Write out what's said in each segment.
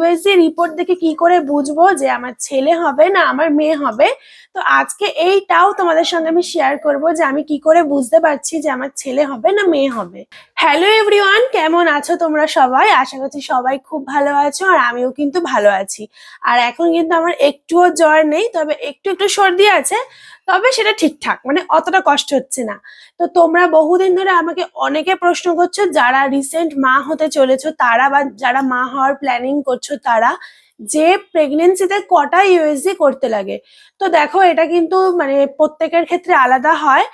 USG report দেখে কি করে বুঝব যে আমার ছেলে হবে না, আমার মেয়ে হবে? তো আজকে এইটাও তোমাদের সঙ্গে আমি শেয়ার করব যে আমি কি করে বুঝতে পারছি যে আমার ছেলে হবে না, মেয়ে হবে? হ্যালো এভরিওয়ান কেমন আছো তোমরা সবাই? আশা করছি সবাই খুব ভালো আছো আর আমিও কিন্তু ভালো আছি। আর এখন কিন্তু আমার একটুও জ্বর নেই, তবে একটু একটু সর্দি আছে, তবে সেটা ঠিকঠাক মানে অতটা কষ্ট হচ্ছে না। তো তোমরা বহুদিন ধরে আমাকে অনেকে প্রশ্ন করছ, যারা রিসেন্ট মা হতে চলেছো, তারা বা যারা মা হওয়ার প্ল্যানিং করছ তারা যে প্রেগনেন্সিতে কটা ইউএসজি করতে লাগে। তো দেখো, এটা কিন্তু মানে প্রত্যেকের ক্ষেত্রে আলাদা হয়।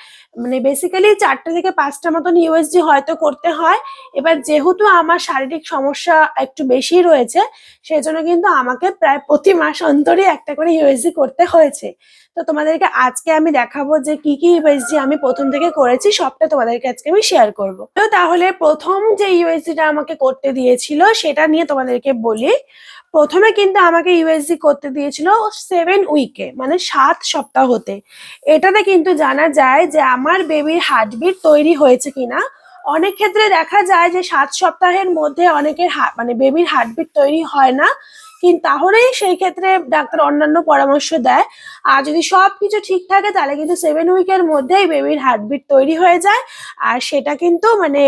মানে বেসিক্যালি চারটে থেকে পাঁচটা মতন ইউএসজি হয়তো করতে হয়। এবার যেহেতু আমার শারীরিক সমস্যা একটু বেশি রয়েছে সেই জন্য কিন্তু আমাকে প্রায় প্রতি মাস অন্তরই একটা করে ইউএসজি করতে হয়েছে। তো তোমাদেরকে আজকে আমি দেখাবো যে কি কি ইউএসজি আমি প্রথম থেকে করেছি, সবটা তোমাদেরকে আজকে আমি শেয়ার করব। তো তাহলে প্রথম যে ইউএসজিটা আমাকে করতে দিয়েছিল, সেটা নিয়ে তোমাদেরকে বলি। প্রথমে কিন্তু আমাকে ইউএসজি করতে দিয়েছিল সেভেন উইকে মানে সাত সপ্তাহ হতে। এটাতে কিন্তু জানা যায় যে আমার বেবির হার্টবিট তৈরি হয়েছে কিনা। অনেক ক্ষেত্রে দেখা যায় যে সাত সপ্তাহের মধ্যে অনেকের মানে বেবির হার্টবিট তৈরি হয় না। কিন্তু তাহলেই সেই ক্ষেত্রে ডাক্তার অন্যান্য পরামর্শ দেয়। আর যদি সব কিছু ঠিক থাকে তাহলে কিন্তু সেভেন উইকের মধ্যেই বেবির হার্টবিট তৈরি হয়ে যায়। আর সেটা কিন্তু মানে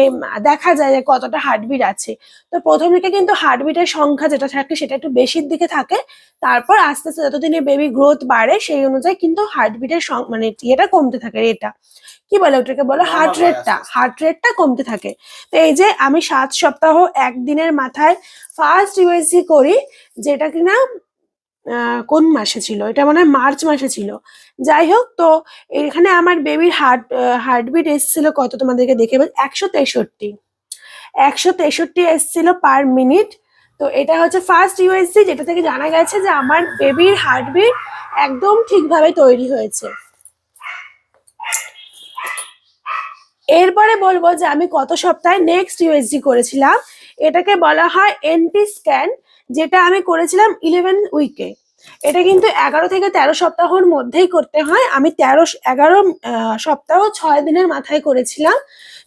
দেখা যায় যে কতটা হার্টবিট আছে। তো প্রথম দিকে কিন্তু হার্টবিটের সংখ্যা যেটা থাকে সেটা একটু বেশির দিকে থাকে। তারপর আস্তে আস্তে যতদিনে বেবি গ্রোথ বাড়ে সেই অনুযায়ী কিন্তু হার্টবিটের মানে ইয়েটা কমতে থাকে রেটটা কি বলে ওটাকে বলে? হার্ট রেটটা। হার্ট রেটটা কমতে থাকে। তো এই যে আমি সাত সপ্তাহ একদিনের মাথায় ফার্স্ট ইউএসজি করি যেটা কিনা কোন মাসে ছিল? এটা মনে হয় মার্চ মাসে ছিল। যাই হোক, তো এখানে আমার বেবির হার্ট হার্টবিট এসেছিল কত তোমাদেরকে দেখে একশো তেষট্টি। একশো তেষট্টি এসেছিল পার মিনিট তো এটা হচ্ছে ফার্স্ট ইউএসজি যেটা থেকে জানা গেছে যে আমার বেবির হার্টবিট একদম ঠিকভাবে তৈরি হয়েছে। এরপরে বলব যে আমি কত সপ্তাহে নেক্সট ইউএসজি করেছিলাম? এটাকে বলা হয় এনটি স্ক্যান যেটা আমি করেছিলাম ইলেভেন উইকে এটা কিন্তু এগারো থেকে তেরো সপ্তাহর মধ্যেই করতে হয়। আমি তেরো, এগারো সপ্তাহ ছয় দিনের মাথায় করেছিলাম।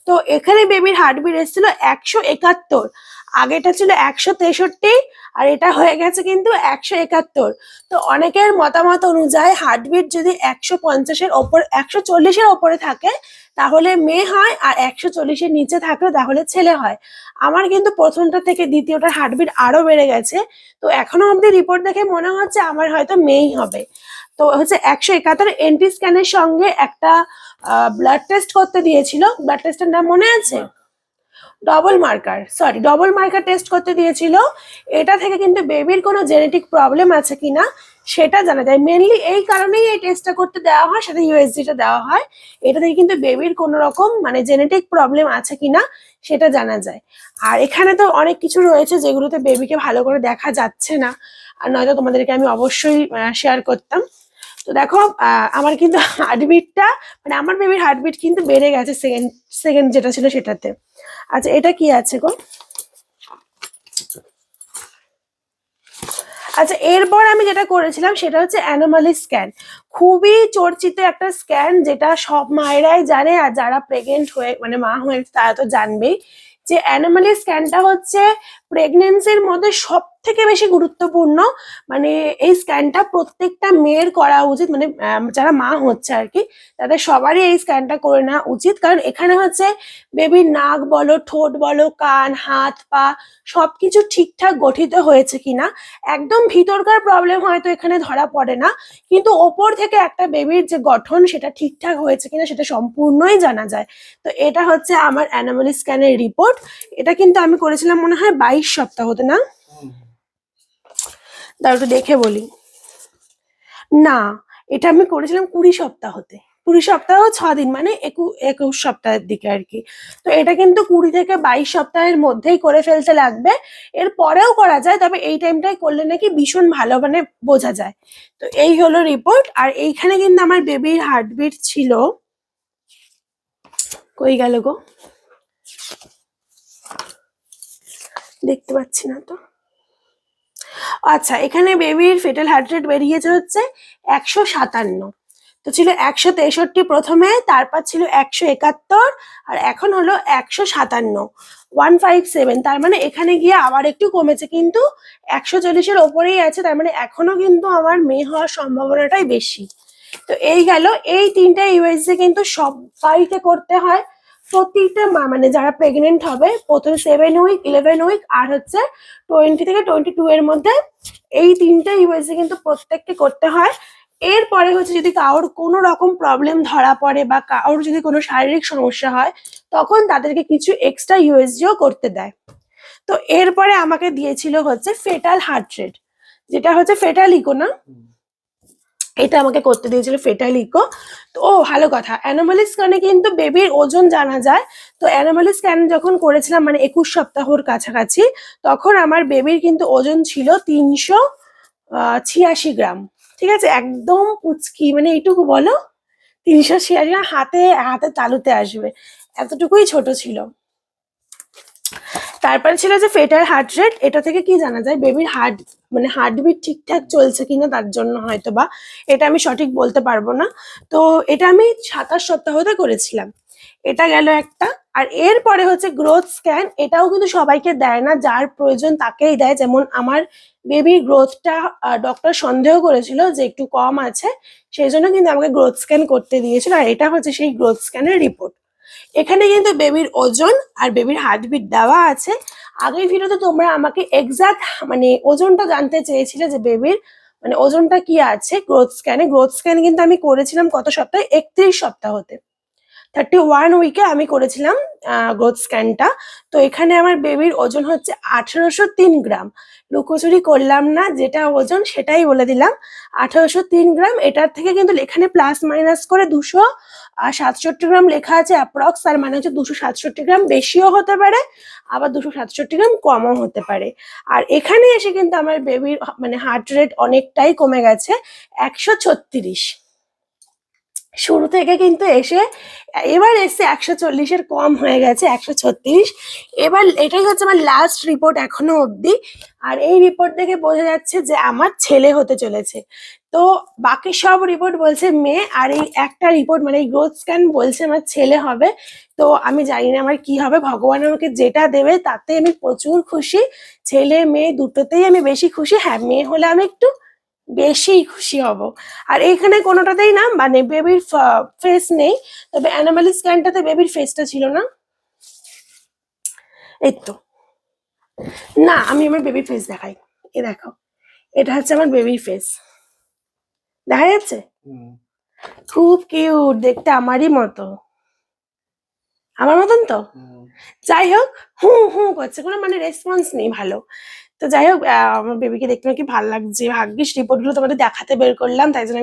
তো এখানে বেবির হার্টবিট এসেছিল একশো একাত্তর। আগেটা ছিল একশো তেষট্টি আর এটা হয়ে গেছে কিন্তু একশো একাত্তর। তো অনেকের মতামত অনুযায়ী হার্টবিট যদি একশো পঞ্চাশের ওপর, একশো চল্লিশের ওপরে থাকে, তাহলে মেয়ে হয় আর একশো চল্লিশের নিচে থাকলে তাহলে ছেলে হয়। আমার কিন্তু প্রথমটা থেকে দ্বিতীয়টার হার্টবিট আরও বেড়ে গেছে। তো এখনও অবধি রিপোর্ট দেখে মনে হচ্ছে আমার হয়তো মেয়েই হবে। তো হচ্ছে একশো একাত্তর এনটি স্ক্যানের সঙ্গে একটা ব্লাড টেস্ট করতে দিয়েছিল। ব্লাড টেস্টের নাম মনে আছে? Double marker sorry double marker test করতে দিয়েছিল। এটা থেকে কিন্তু বেবির কোনো জেনেটিক প্রবলেম আছে কিনা সেটা জানা যায়। মেনলি এই কারণেই এই টেস্টটা করতে দেওয়া হয়, সাথে ইউএসজিটা দেওয়া হয়। এটা থেকে কিন্তু বেবির কোনো রকম মানে জেনেটিক প্রবলেম আছে কিনা সেটা জানা যায়। আর এখানে তো অনেক কিছু রয়েছে যেগুলোতে বেবিকে ভালো করে দেখা যাচ্ছে না। আর নয়তো তোমাদেরকে আমি অবশ্যই শেয়ার করতাম। তো দেখো আমার কিন্তু হার্টবিটটা মানে আমার বেবির হার্টবিট কিন্তু বেড়ে গেছে সেকেন্ড সেকেন্ড যেটা ছিল সেটাতে। আচ্ছা এটা কি আছে গো? আচ্ছা এরপর আমি যেটা করেছিলাম সেটা হচ্ছে অ্যানোমালি স্ক্যান খুবই চর্চিত একটা স্ক্যান যেটা সব মায়েরাই জানে আর যারা প্রেগনেন্ট হয়ে মানে মা হয়েছে তারা তো জানবেই। যে অ্যানোমালি স্ক্যানটা হচ্ছে প্রেগনেন্সির মধ্যে সব থেকে বেশি গুরুত্বপূর্ণ মানে এই স্ক্যানটা প্রত্যেকটা মেয়ের করা উচিত মানে যারা মা হচ্ছে আর কি, তাদের সবারই এই স্ক্যানটা করে নেওয়া উচিত। কারণ এখানে হচ্ছে বেবির নাক বলো, ঠোঁট বলো, কান, হাত, পা সবকিছু ঠিকঠাক গঠিত হয়েছে কিনা, একদম ভিতরকার প্রবলেম হয়তো এখানে ধরা পড়ে না, কিন্তু ওপর থেকে একটা বেবির যে গঠন সেটা ঠিকঠাক হয়েছে কিনা সেটা সম্পূর্ণই জানা যায়। তো এটা হচ্ছে আমার অ্যানোমালি স্ক্যানের রিপোর্ট এটা কিন্তু আমি করেছিলাম মনে হয় বাইশ সপ্তাহতে না? দাঁড়াও একটু দেখে বলি। না, এটা আমি করেছিলাম কুড়ি সপ্তাহতে। কুড়ি সপ্তাহ ছ দিন মানে একু একুশ সপ্তাহের দিকে আর কি। তো এটা কিন্তু কুড়ি থেকে বাইশ সপ্তাহের মধ্যেই করে ফেলতে লাগবে। এর পরেও করা যায়, তবে এই টাইমটাই করলে নাকি ভীষণ ভালো মানে বোঝা যায়। তো এই হলো রিপোর্ট আর এইখানে কিন্তু আমার বেবির হার্টবিট ছিল। কই গেল গো? দেখতে পাচ্ছি না তো। আচ্ছা এখানে বেবির ফেটাল হার্ট রেট বেরিয়েছে হচ্ছে একশো সাতান্ন। তো ছিল একশো তেষট্টি প্রথমে, তারপর ছিল একশো একাত্তর আর এখন হলো একশো সাতান্ন। ওয়ান ফাইভ সেভেন তার মানে এখানে গিয়ে আবার একটু কমেছে কিন্তু একশো চল্লিশের ওপরেই আছে, তার মানে এখনও কিন্তু আমার মেয়ে হওয়ার সম্ভাবনাটাই বেশি। তো এই গেল, এই তিনটা ইউএসজি কিন্তু সবাইকে করতে হয়। প্রতিটা মানে যারা প্রেগনেন্ট হবে, প্রথমে সেভেন উইক ইলেভেন উইক আর হচ্ছে টোয়েন্টি থেকে টোয়েন্টি টু এর মধ্যে এই তিনটা ইউএসজি কিন্তু প্রত্যেককে করতে হয়। এরপরে হচ্ছে যদি কারোর কোনো রকম প্রবলেম ধরা পড়ে বা কারোর যদি কোনো শারীরিক সমস্যা হয়, তখন তাদেরকে কিছু এক্সট্রা ইউএসজিও করতে দেয়। তো এরপরে আমাকে দিয়েছিল হচ্ছে ফেটাল হার্ট রেট যেটা হচ্ছে ফেটাল ইকো না? এটা আমাকে করতে দিয়েছিল ফেটাল ইকো তো, ও, ভালো কথা। অ্যানোমালি স্ক্যানে কিন্তু বেবির ওজন জানা যায়। তো, অ্যানোমালি স্ক্যান যখন করেছিলাম মানে একুশ সপ্তাহর কাছাকাছি, তখন আমার বেবির কিন্তু ওজন ছিল তিনশো ছিয়াশি গ্রাম। ঠিক আছে? একদম পুচকি মানে এইটুকু বলো? তিনশো ছিয়াশি হাতে হাতে তালুতে আসবে। এতটুকুই ছোট ছিল। তারপরে ছিল যে ফেটার হার্ট রেট। এটা থেকে কি জানা যায়? বেবির হার্ট মানে হার্টবিট ঠিকঠাক চলছে কিনা তার জন্য হয়তো বা এটা আমি সঠিক বলতে পারব না। তো এটা আমি সাতাশ সপ্তাহতে করেছিলাম। এটা গেল একটা। আর এরপরে হচ্ছে গ্রোথ স্ক্যান এটাও কিন্তু সবাইকে দেয় না, যার প্রয়োজন তাকেই দেয়। যেমন আমার বেবির গ্রোথটা ডক্টর সন্দেহ করেছিল যে একটু কম আছে, সেই জন্য কিন্তু আমাকে গ্রোথ স্ক্যান করতে দিয়েছিল। আর এটা হচ্ছে সেই গ্রোথ স্ক্যানের রিপোর্ট এখানে কিন্তু বেবির ওজন আর বেবির হার্টবিট দেওয়া আছে। আগের ভিডিওতে তোমরা আমাকে এক্সাক্ট মানে ওজনটা জানতে চেয়েছিলে যে বেবির মানে ওজনটা কি আছে গ্রোথ স্ক্যানে গ্রোথ স্ক্যান কিন্তু আমি করেছিলাম কত সপ্তাহে, একত্রিশ সপ্তাহতে। থার্টি ওয়ান উইকে আমি করেছিলাম গ্রোথ স্ক্যানটা তো এখানে আমার বেবির ওজন হচ্ছে আঠেরোশো তিন গ্রাম। লুকোচুরি করলাম না, যেটা ওজন সেটাই বলে দিলাম। আঠেরোশো তিন গ্রাম, এটার থেকে কিন্তু এখানে প্লাস মাইনাস করে দুশো আর সাতষট্টি গ্রাম লেখা আছে অ্যাপ্রক্স তার মানে হচ্ছে দুশো সাতষট্টি গ্রাম বেশিও হতে পারে, আবার দুশো সাতষট্টি গ্রাম কমও হতে পারে। আর এখানে এসে কিন্তু আমার বেবির মানে হার্ট রেট অনেকটাই কমে গেছে, একশো ছত্রিশ। শুরু থেকে কিন্তু এসে, এবার এসে একশো চল্লিশের কম হয়ে গেছে, একশো ছত্রিশ। এবার এটাই হচ্ছে আমার লাস্ট রিপোর্ট এখনও অবধি। আর এই রিপোর্ট দেখে বোঝা যাচ্ছে যে আমার ছেলে হতে চলেছে। তো বাকি সব রিপোর্ট বলছে মেয়ে আর এই একটা রিপোর্ট মানে এই গ্রোথ স্ক্যান বলছে আমার ছেলে হবে। তো আমি জানি না আমার কি হবে, ভগবান আমাকে যেটা দেবে তাতে আমি প্রচুর খুশি। ছেলে, মেয়ে দুটোতেই আমি বেশি খুশি। হ্যাঁ মেয়ে হলে আমি একটু বেশি খুশি হব। আর এইখানে কোনোটাতেই না মানে বেবির ফেস নেই। তবে অ্যানিমালি স্ক্যানটাতে বেবির ফেসটা ছিল না। এই তো। না, আমি আমার বেবির ফেস দেখাই। এ দেখো, এটা হচ্ছে আমার বেবির ফেস দেখা যাচ্ছে? খুব কিউট দেখতে আমারই মতো। আমার মতন তো? যাই হোক হু হু করছে কোনো মানে রেসপন্স নেই ভালো। তো যাই হোক আমার বেবিকে দেখতে নাকি ভালো লাগছে। ভাগ্যিস রিপোর্টগুলো তোমাদের দেখাতে বের করলাম তাই জন্য